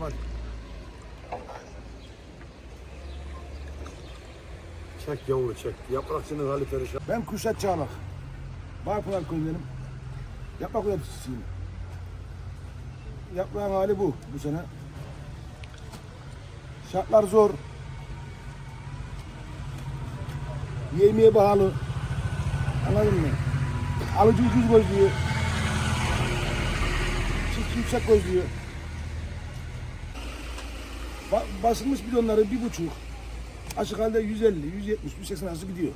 Hadi. Çek yavru çek. Yaprakçının hali perişan. Ben Kuşat Çağlak. Bağpınar köyündenim. Yaprak üreticisiyim. Yaprağın hali bu bu sene. Şartlar zor. Yemeğe pahalı. Anladın mı? Alıcı ucuz gözlüyor. Çiftçi yüksek gözlüyor. Ba basılmış bidonları bir buçuk. Açık halde 150, 170, 180 arası gidiyor.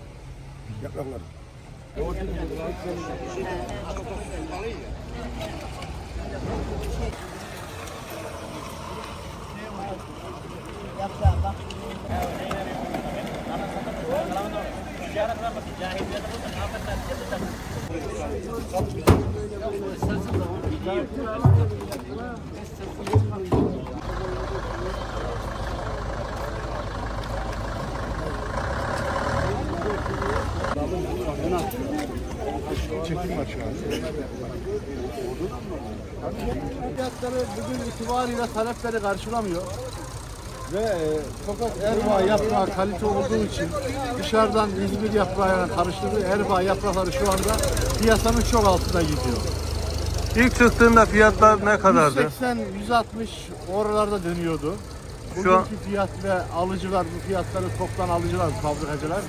Yapraklar. Fiyatları bugün itibariyle talepleri karşılamıyor. Ve e, Erbaa yaprağı kalite olduğu için dışarıdan İzmir yaprağıyla karıştırdığı Erbaa yaprakları şu anda piyasanın çok altında gidiyor. İlk çıktığında fiyatlar ne kadardı? 180, 160 oralarda dönüyordu. Şu an- Bugünkü fiyat ve alıcılar bu fiyatları toptan alıcılar, fabrikacılar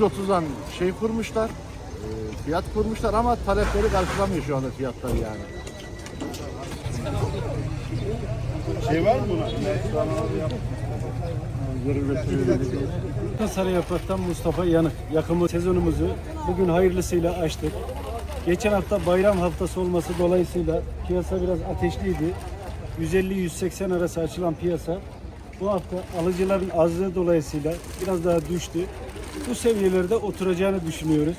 130'dan şey kurmuşlar, fiyat kurmuşlar ama talepleri karşılamıyor şu anda fiyatları yani. Sarı Yaprak'tan Mustafa Yanık. Yakımı sezonumuzu bugün hayırlısıyla açtık. Geçen hafta bayram haftası olması dolayısıyla piyasa biraz ateşliydi. 150-180 arası açılan piyasa bu hafta alıcıların azlığı dolayısıyla biraz daha düştü. Bu seviyelerde oturacağını düşünüyoruz.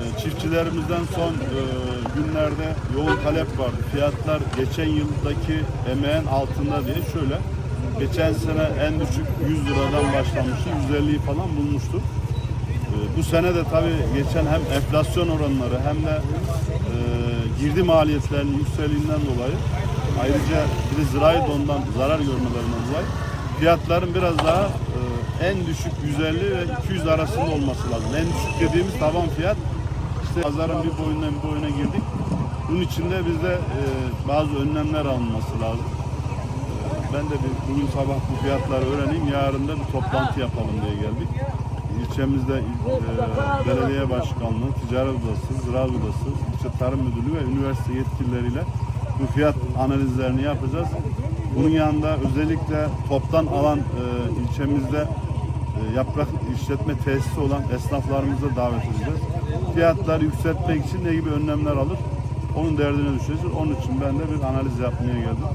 Ee, Çiftçilerimizden son e, günlerde yoğun talep vardı. Fiyatlar geçen yıldaki emeğin altında diye şöyle. Geçen sene en düşük 100 liradan başlamıştı. 150'yi falan bulmuştu. Ee, bu sene de tabii geçen hem enflasyon oranları hem de e, girdi maliyetlerinin yükseldiğinden dolayı ayrıca bir zirai dondan zarar görmelerinden dolayı fiyatların biraz daha e, en düşük 150 ve 200 arasında olması lazım. En düşük dediğimiz taban fiyat işte pazarın bir boyundan bir boyuna girdik. Bunun için de bizde e, bazı önlemler alınması lazım. E, Ben de bir, bugün sabah bu fiyatları öğreneyim, yarın da bir toplantı yapalım diye geldik. İlçemizde e, belediye başkanlığı, ticaret odası, ziraat odası, ilçe tarım müdürlüğü ve üniversite yetkilileriyle bu fiyat analizlerini yapacağız. Bunun yanında özellikle toptan alan e, ilçemizde e, yaprak işletme tesisi olan esnaflarımızı da davet edeceğiz. Fiyatları yükseltmek için ne gibi önlemler alır? Onun derdine düşeceğiz. Onun için ben de bir analiz yapmaya geldim.